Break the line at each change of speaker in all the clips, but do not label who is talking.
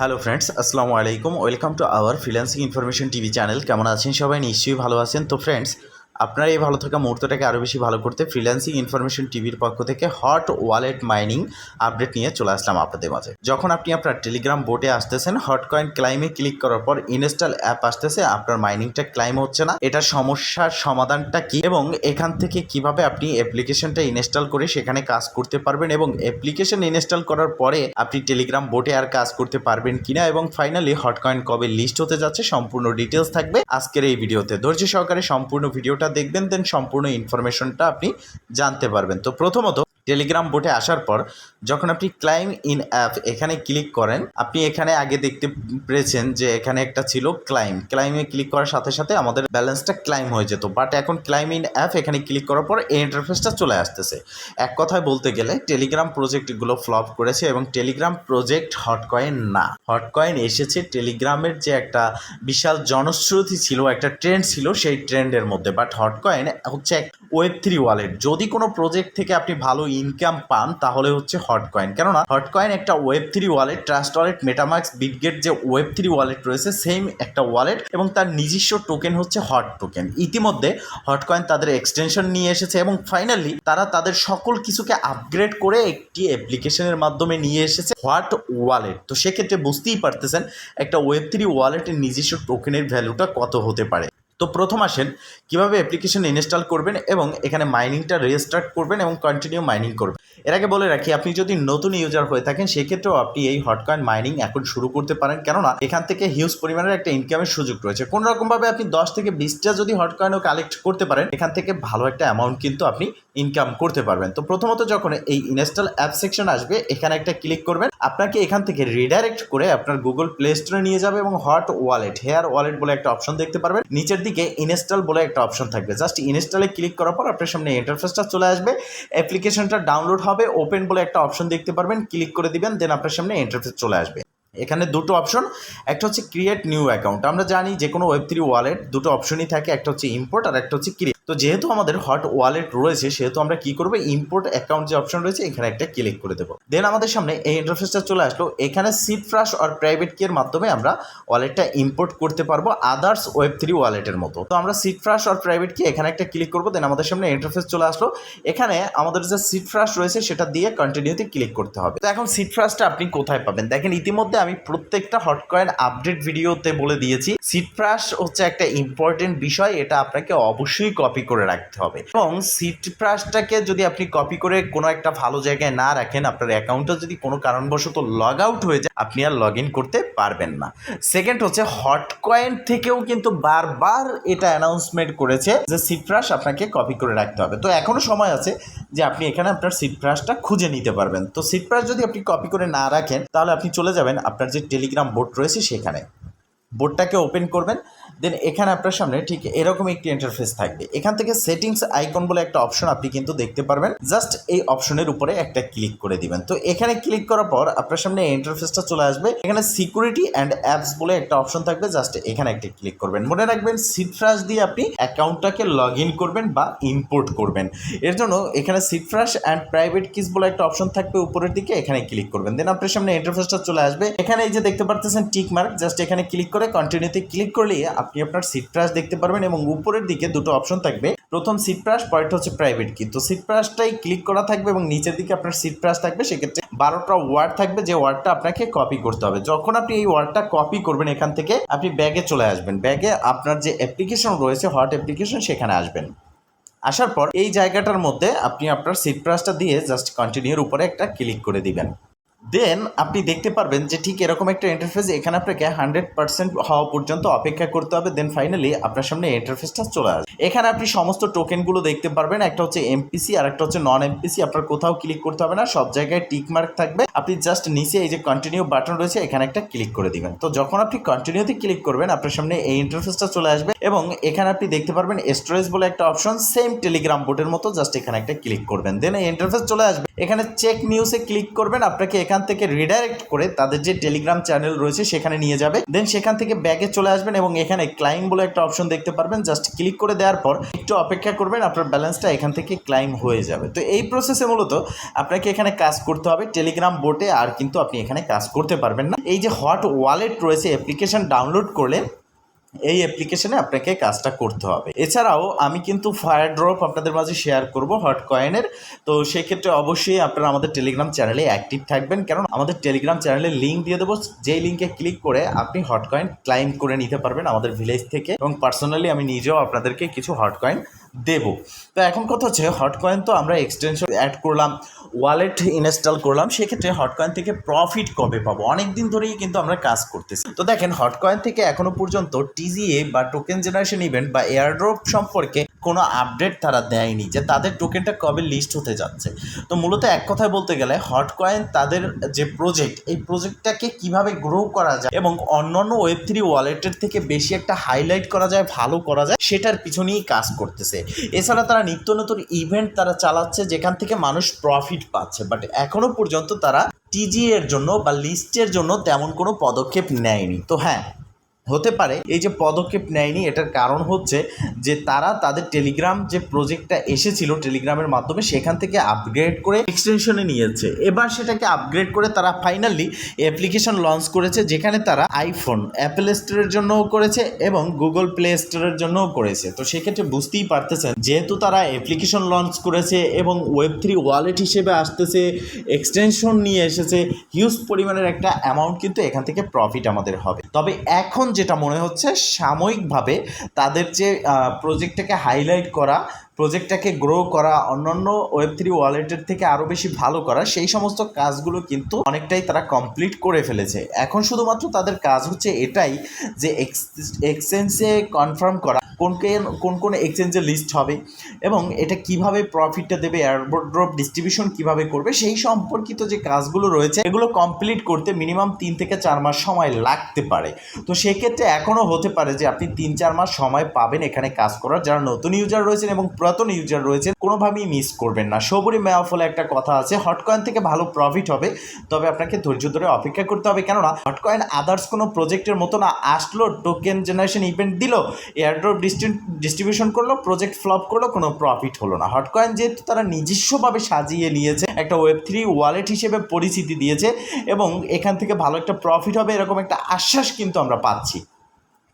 Hello friends আসসালামু আলাইকুম welcome to our freelancing information TV channel কেমন আছেন সবাই? নিশ্চয়ই ভালো আছেন। তো ফ্রেন্ডস আপনারা এই ভালো থাকা মুহূর্তটাকে আরও বেশি ভালো করতে ফ্রিল্যান্সিং ইনফরমেশন টিভির পক্ষ থেকে হট ওয়ালেট মাইনিং আপডেট নিয়ে চলে আসলাম আপনাদের মাঝে। যখন আপনি আপনার টেলিগ্রাম বোটে আসতেছেন হট কয়েন ক্লাইমে ক্লিক করার পর ইনস্টল অ্যাপ আসতেছে, আপনার মাইনিংটা ক্লাইম হচ্ছে না। এটা সমস্যার সমাধানটা কি এবং এখান থেকে কীভাবে আপনি অ্যাপ্লিকেশনটা ইনস্টল করে সেখানে কাজ করতে পারবেন এবং অ্যাপ্লিকেশন ইনস্টল করার পরে আপনি টেলিগ্রাম বোটে আর কাজ করতে পারবেন কিনা এবং ফাইনালি হট কয়েন কবে লিস্ট হতে যাচ্ছে, সম্পূর্ণ ডিটেলস থাকবে। আজকের এই ভিডিওতে ধৈর্য সহকারে সম্পূর্ণ ভিডিওটা দেখবেন দেন সম্পূর্ণ ইনফরমেশনটা আপনি জানতে পারবেন। তো প্রথমত টেলিগ্রাম বোটে আসার পর যখন আপনি ক্লাইম ইন অ্যাপ এখানে ক্লিক করেন, আপনি এখানে আগে দেখতে পেরেছেন যে এখানে একটা ছিল ক্লাইম। ক্লাইমে ক্লিক করার সাথে সাথে আমাদের ব্যালেন্সটা ক্লাইম হয়ে যেত। বাট এখন ক্লাইম ইন অ্যাপ এখানে ক্লিক করার পর এই ইন্টারফেসটা চলে আসতেছে। এক কথায় বলতে গেলে, টেলিগ্রাম প্রজেক্টগুলো ফ্লপ করেছে এবং টেলিগ্রাম প্রজেক্ট হটকয়েন না। হটকয়েন এসেছে টেলিগ্রামের যে একটা বিশাল জনশ্রুতি ছিল, একটা ট্রেন্ড ছিল সেই ট্রেন্ডের মধ্যে। বাট হটকয়েন হচ্ছে এক ওয়েব থ্রি ওয়ালেট যদি কোনো প্রজেক্ট থেকে আপনি ভালো ইনকাম পান, তাহলে হচ্ছে হটকয়েন কেননা হটকয়েন একটা web three wallet trust wallet MetaMask Bitget যে ওয়েব থ্রি ওয়ালেট রয়েছে সেম একটা ওয়ালেট এবং তার নিজস্ব টোকেন হচ্ছে হট টোকেন ইতিমধ্যে হটকয়েন তাদের এক্সটেনশন নিয়ে এসেছে এবং ফাইনালি তারা তাদের সকল কিছুকে আপগ্রেড করে একটি অ্যাপ্লিকেশনের মাধ্যমে নিয়ে এসেছে হোয়াট ওয়ালেট তো সেক্ষেত্রে বুঝতেই পারতেছেন, একটা ওয়েব থ্রি ওয়ালেটের নিজস্ব টোকেনের ভ্যালুটা কত হতে পারে। তো প্রথম আসেন, কীভাবে অ্যাপ্লিকেশন ইনস্টল করবেন এবং এখানে মাইনিংটা রেজিস্টার্ট করবেন এবং কন্টিনিউ মাইনিং করবেন। এর আগে বলে রাখি, আপনি যদি নতুন ইউজার হয়ে থাকেন, সেক্ষেত্রেও আপনি এই হটকয়েন মাইনিং এখন শুরু করতে পারেন। কেননা, এখান থেকে হিউজ পরিমাণের একটা ইনকামের সুযোগ রয়েছে। কোনো রকমভাবে আপনি দশ থেকে বিশটা যদি হটকয়েনও কালেক্ট করতে পারেন, এখান থেকে ভালো একটা অ্যামাউন্ট কিন্তু আপনি ইনকাম করতে পারবেন। তো প্রথমত যখন এই ইনস্টল অ্যাপ সেকশন আসবে, এখানে একটা ক্লিক করবেন। আপনাকে এখান থেকে রিডাইরেক্ট করে আপনার গুগল প্লে স্টোরে নিয়ে যাবে এবং হট ওয়ালেট হেয়ার ওয়ালেট বলে একটা অপশন দেখতে পারবেন। নিচের দিকে ইনস্টল বলে একটা অপশন থাকবে। জাস্ট ইনস্টলে ক্লিক করার পর আপনার সামনে ইন্টারফেসটা চলে আসবে। অ্যাপ্লিকেশনটা ডাউনলোড হবে ওপেন বলে একটা অপশন দেখতে পারবেন ক্লিক করে দিবেন দেন আপনার সামনে ইন্টারফেস চলে আসবে। এখানে দুটো অপশন একটা হচ্ছে ক্রিয়েট নিউ অ্যাকাউন্ট আমরা জানি যে কোনো ওয়েব থ্রি ওয়ালেট দুটো অপশনই থাকে, একটা হচ্ছে ইম্পোর্ট আর একটা হচ্ছে ক্রিয়েট তো যেহেতু আমাদের হট ওয়ালেট রয়েছে, সেহেতু আমরা কি করব? ইম্পোর্ট অ্যাকাউন্ট যে অপশন রয়েছে, এখানে একটা ক্লিক করে দেবো। দেন আমাদের সামনে এই ইন্টারফেসটা চলে আসলো। এখানে সিট ফ্রাশ আর প্রাইভেট কিয়ের মাধ্যমে আমরা ওয়ালেটটা ইম্পোর্ট করতে পারব আদার্স ওয়েব থ্রি ওয়ালেটের মতো। তো আমরা সিট ফ্রাশ আর প্রাইভেট কি এখানে একটা ক্লিক করব দেন আমাদের সামনে ইন্টারফেস চলে আসলো। এখানে আমাদের যে সিট ফ্রাশ রয়েছে, সেটা দিয়ে কন্টিনিউতে ক্লিক করতে হবে। তো এখন সিট ফ্রাশটা আপনি কোথায় পাবেন? দেখেন ইতিমধ্যে আমি প্রত্যেকটা হটকয়েন আপডেট ভিডিওতে বলে দিয়েছি। সিট ফ্রাশ হচ্ছে একটা ইম্পর্টেন্ট বিষয়, এটা আপনাকে অবশ্যই কপি করে রাখতে হবে। এবং সিট ফ্রাশটাকে যদি আপনি কপি করে কোনো একটা ভালো জায়গায় না রাখেন, আপনার অ্যাকাউন্টটা যদি কোনো কারণবশত লগ আউট হয়ে যায়, আপনি আর লগ ইন করতে পারবেন না। সেকেন্ড হচ্ছে হট কয়েন থেকেও কিন্তু বারবার এটা অ্যানাউন্সমেন্ট করেছে যে সিট ফ্রাশ আপনাকে কপি করে রাখতে হবে। তো এখনও সময় আছে যে আপনি এখানে আপনার সিট ফ্রাশটা খুঁজে নিতে পারবেন। তো সিট ফ্রাশ যদি আপনি কপি করে না রাখেন, তাহলে আপনি চলে যাবেন আপনার যে টেলিগ্রাম বোর্ড রয়েছে সেখানে। বোর্ডটাকে ওপেন করবেন দেন এখানে আপনার সামনে ঠিক এরকম একটি ইন্টারফেস থাকবে। এখান থেকে সেটিংস আইকন বলে একটা অপশন আপনি কিন্তু দেখতে পারবেন। জাস্ট এই অপশনের উপরে একটা ক্লিক করে দিবেন। তো এখানে ক্লিক করার পর আপনার সামনে ইন্টারফেসটা চলে আসবে। এখানে সিকিউরিটি অ্যান্ড অ্যাপস বলে একটা অপশন থাকবে। জাস্ট এখানে একটা ক্লিক করবেন। মনে রাখবেন সিটফ্রাশ দিয়ে আপনি অ্যাকাউন্টটাকে লগ ইন করবেন বা ইম্পোর্ট করবেন। এর জন্য এখানে সিটফ্রাশ অ্যান্ড প্রাইভেট কিস বলে একটা অপশন থাকবে উপরের দিকে। এখানে ক্লিক করবেন। দেন আপনার সামনে ইন্টারফেসটা চলে আসবে। এখানে এই যে দেখতে পারতেছেন টিক মার্ক জাস্ট এখানে ক্লিক করে কন্টিনিউতে ক্লিক করলে আপনি আপনার সিট প্রাস দেখতে পারবেন এবং উপরের দিকে দুটো অপশন থাকবে। প্রথম সিট প্রাস পরেরটা হচ্ছে প্রাইভেট কি তো সিট প্রাসটাই ক্লিক করা থাকবে এবং নিচের দিকে আপনার সিট প্রাস থাকবে। সেক্ষেত্রে বারোটা ওয়ার্ড থাকবে যে ওয়ার্ডটা আপনাকে কপি করতে হবে। যখন আপনি এই ওয়ার্ডটা কপি করবেন এখান থেকে, আপনি ব্যাগে চলে আসবেন। ব্যাগে আপনার যে অ্যাপ্লিকেশন রয়েছে হট অ্যাপ্লিকেশন সেখানে আসবেন। আসার পর এই জায়গাটার মধ্যে আপনি আপনার সিট প্রাসটা দিয়ে জাস্ট কন্টিনিউর উপরে একটা ক্লিক করে দিবেন। দেন আপনি দেখতে পারবেন যে ঠিক এরকম একটা ইন্টারফেস এখানে আপনাকে হান্ড্রেড পার্সেন্ট হওয়া পর্যন্ত অপেক্ষা করতে হবে। দেন ফাইনালি আপনার সামনে ইন্টারফেসটা চলে আসবে। এখানে আপনি সমস্ত টোকেনগুলো দেখতে পারবেন। একটা হচ্ছে এমপিসি আর একটা হচ্ছে নন এমপিসি আপনার কোথাও ক্লিক করতে হবে না। সব জায়গায় টিক মার্ক থাকবে। আপনি জাস্ট নিচে এই যে কন্টিনিউ বাটন রয়েছে, এখানে একটা ক্লিক করে দিবেন। তো যখন আপনি কন্টিনিউতে ক্লিক করবেন, আপনার সামনে এই ইন্টারফেসটা চলে আসবে এবং এখানে আপনি দেখতে পারবেন স্টোরেজ বলে একটা অপশন সেম টেলিগ্রাম বোর্ডের মতো জাস্ট এখানে একটা ক্লিক করবেন। দেন এই ইন্টারফেস চলে আসবে। এখানে চেক নিউজে ক্লিক করবেন। আপনাকে এখান সেখান থেকে রিডাইরেক্ট করে তাদের যে টেলিগ্রাম চ্যানেল রয়েছে সেখানে নিয়ে যাবে। দেন সেখান থেকে ব্যাগে চলে আসবেন এবং এখানে ক্লাইম বলে একটা অপশন দেখতে পারবেন। জাস্ট ক্লিক করে দেওয়ার পর একটু অপেক্ষা করবেন, আপনার ব্যালেন্সটা এখান থেকে ক্লাইম হয়ে যাবে। তো এই প্রসেসে মূলত আপনাকে এখানে কাজ করতে হবে টেলিগ্রাম বোটে আর কিন্তু আপনি এখানে কাজ করতে পারবেন না। এই যে হট ওয়ালেট রয়েছে অ্যাপ্লিকেশন ডাউনলোড করলে এই অ্যাপ্লিকেশনে আপনাকে কাজটা করতে হবে। এছাড়াও আমি কিন্তু ফায়ার ড্রপ আপনাদের মাঝে শেয়ার করব হট কয়েনের তো সেক্ষেত্রে অবশ্যই আপনারা আমাদের টেলিগ্রাম চ্যানেলে অ্যাক্টিভ থাকবেন। কারণ আমাদের টেলিগ্রাম চ্যানেলে লিঙ্ক দিয়ে দেবো। যেই লিঙ্কে ক্লিক করে আপনি হট কয়েন ক্লাইম করে নিতে পারবেন আমাদের ভিলেজ থেকে। এবং পার্সোনালি আমি নিজেও আপনাদেরকে কিছু হট কয়েন দেবো। তো এখন কথা হচ্ছে হট কয়েন তো আমরা এক্সটেনশন অ্যাড করলাম ওয়ালেট ইনস্টল করলাম, সেক্ষেত্রে হট কয়েন থেকে প্রফিট কবে পাবো? অনেক দিন ধরেই কিন্তু আমরা কাজ করতেছি। তো দেখেন হট কয়েন থেকে এখনও পর্যন্ত টিজিএ বা টোকেন জেনারেশন ইভেন্ট বা এয়ারড্রপ সম্পর্কে কোনো আপডেট তারা দেয়নি যে তাদের টোকেনটা কবে লিস্ট হতে যাচ্ছে। তো মূলত এক কথায় বলতে গেলে হট কয়েন তাদের যে প্রজেক্ট এই প্রজেক্টটাকে কীভাবে গ্রো করা যায় এবং অন্যান্য ওয়েব থ্রি ওয়ালেটের থেকে বেশি একটা হাইলাইট করা যায়, ভালো করা যায়, সেটার পিছনেই কাজ করতেছে। এছাড়া তারা নিত্য নতুন ইভেন্ট তারা চালাচ্ছে যেখান থেকে মানুষ প্রফিট পাচ্ছে। বাট এখনও পর্যন্ত তারা টিজি এর জন্য বা লিস্টের জন্য তেমন কোনো পদক্ষেপ নেয়নি। তো হ্যাঁ হতে পারে, এই যে পদক্ষেপ নেয়নি, এটার কারণ হচ্ছে যে তারা তাদের টেলিগ্রাম যে প্রজেক্টটা এসেছিল টেলিগ্রামের মাধ্যমে, সেখান থেকে আপগ্রেড করে এক্সটেনশনে নিয়েছে। এবার সেটাকে আপগ্রেড করে তারা ফাইনালি অ্যাপ্লিকেশন লঞ্চ করেছে, যেখানে তারা আইফোন অ্যাপেল স্টোরের জন্যও করেছে এবং গুগল প্লে স্টোরের জন্যও করেছে। তো সেক্ষেত্রে বুঝতেই পারতেছেন, যেহেতু তারা অ্যাপ্লিকেশন লঞ্চ করেছে এবং ওয়েব থ্রি ওয়ালেট হিসেবে আসতেছে এক্সটেনশন নিয়ে এসেছে হিউজ পরিমাণের একটা অ্যামাউন্ট কিন্তু এখান থেকে প্রফিট আমাদের হবে। তবে এখন যেটা মনে হচ্ছে সাময়িকভাবে তাদের যে প্রজেক্টটাকে হাইলাইট করা প্রজেক্টটাকে গ্রো করা, অন্যান্য ওয়েব থ্রি ওয়ালেটের থেকে আরও বেশি ভালো করা, সেই সমস্ত কাজগুলো কিন্তু অনেকটাই তারা কমপ্লিট করে ফেলেছে। এখন শুধুমাত্র তাদের কাজ হচ্ছে এটাই যে এক্সচেঞ্জে কনফার্ম করা, কোন কোন কোন এক্সচেঞ্জে লিস্ট হবে এবং এটা কীভাবে প্রফিটটা দেবে এয়ারড্রপ ডিস্ট্রিবিউশন কীভাবে করবে, সেই সম্পর্কিত যে কাজগুলো রয়েছে, এগুলো কমপ্লিট করতে মিনিমাম তিন থেকে চার মাস সময় লাগতে পারে। তো সেক্ষেত্রে এখনও হতে পারে যে আপনি তিন চার মাস সময় পাবেন এখানে কাজ করার, যারা নতুন ইউজার রয়েছেন এবং পুরাতন ইউজার রয়েছেন, কোনোভাবেই মিস করবেন না। সবুরি মেয়া ফলে একটা কথা আছে, হটকয়েন থেকে ভালো প্রফিট হবে, তবে আপনাকে ধৈর্য ধরে অপেক্ষা করতে হবে। কেননা, হটকয়েন আদার্স কোনো প্রজেক্টের মতো না, আসলো টোকেন জেনারেশন ইভেন্ট দিল এয়ারড্রপ ডিস্ট্রিবিউশন করল প্রজেক্ট ফ্লপ করল, কোনো প্রফিট হলো না। হটকয়েন যেহেতু তারা নিজস্বভাবে সাজিয়ে নিয়েছে, একটা ওয়েব থ্রি ওয়ালেট হিসেবে পরিচিতি দিয়েছে, এবং এখান থেকে ভালো একটা প্রফিট হবে, এরকম একটা আশ্বাস কিন্তু আমরা পাচ্ছি।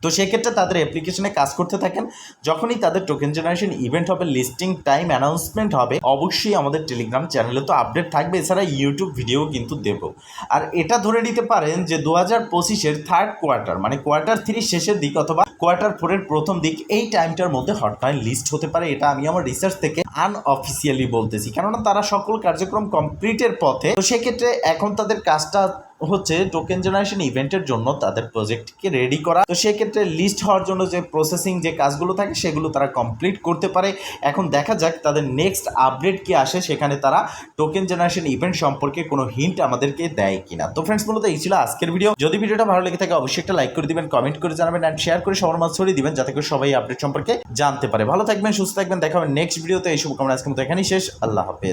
তো সেক্ষেত্রে তাদের অ্যাপ্লিকেশনে কাজ করতে থাকেন। যখনই তাদের টোকেন জেনারেশন ইভেন্ট হবে লিস্টিং টাইম অ্যানাউন্সমেন্ট হবে, অবশ্যই আমাদের টেলিগ্রাম চ্যানেলে তো আপডেট থাকবে। এছাড়া ইউটিউব ভিডিও কিন্তু দেবো। আর এটা ধরে নিতে পারেন যে দু হাজার পঁচিশের থার্ড কোয়ার্টার মানে কোয়ার্টার থ্রি শেষের দিক অথবা কোয়ার্টার ফোরের প্রথম দিক, এই টাইমটার মধ্যে হটলাইন লিস্ট হতে পারে। এটা আমি আমার রিসার্চ থেকে আনঅফিসিয়ালি বলতেছি। কেননা তারা সকল কার্যক্রম কমপ্লিটের পথে, তো সেক্ষেত্রে এখন তাদের কাজটা হচ্ছে টোকেন জেনারেশন ইভেন্টের জন্য তাদের প্রজেক্টকে রেডি করা। তো সেক্ষেত্রে লিস্ট হওয়ার জন্য যে প্রসেসিং যে কাজগুলো থাকে, সেগুলো তারা কমপ্লিট করতে পারে। এখন দেখা যাক তাদের নেক্সট আপডেট কি আসে, সেখানে তারা টোকেন জেনারেশন ইভেন্ট সম্পর্কে কোনো হিন্ট আমাদেরকে দেয় কিনা। তো ফ্রেন্ডস মূলত এই ছিল আজকের ভিডিও যদি ভিডিওটা ভালো লেগে থাকে, অবশ্যই একটা লাইক করে দিবেন কমেন্ট করে জানাবেন অ্যান্ড শেয়ার করে সবার মাঝে ছড়িয়ে দিবেন, যাতে করে সবাই আপডেট সম্পর্কে জানতে পারে। ভালো থাকবেন, সুস্থ থাকবেন, দেখা হবে নেক্সট ভিডিওতে এই শুভকামনা আজকের মতো এখানেই শেষ। আল্লাহ হাফেজ।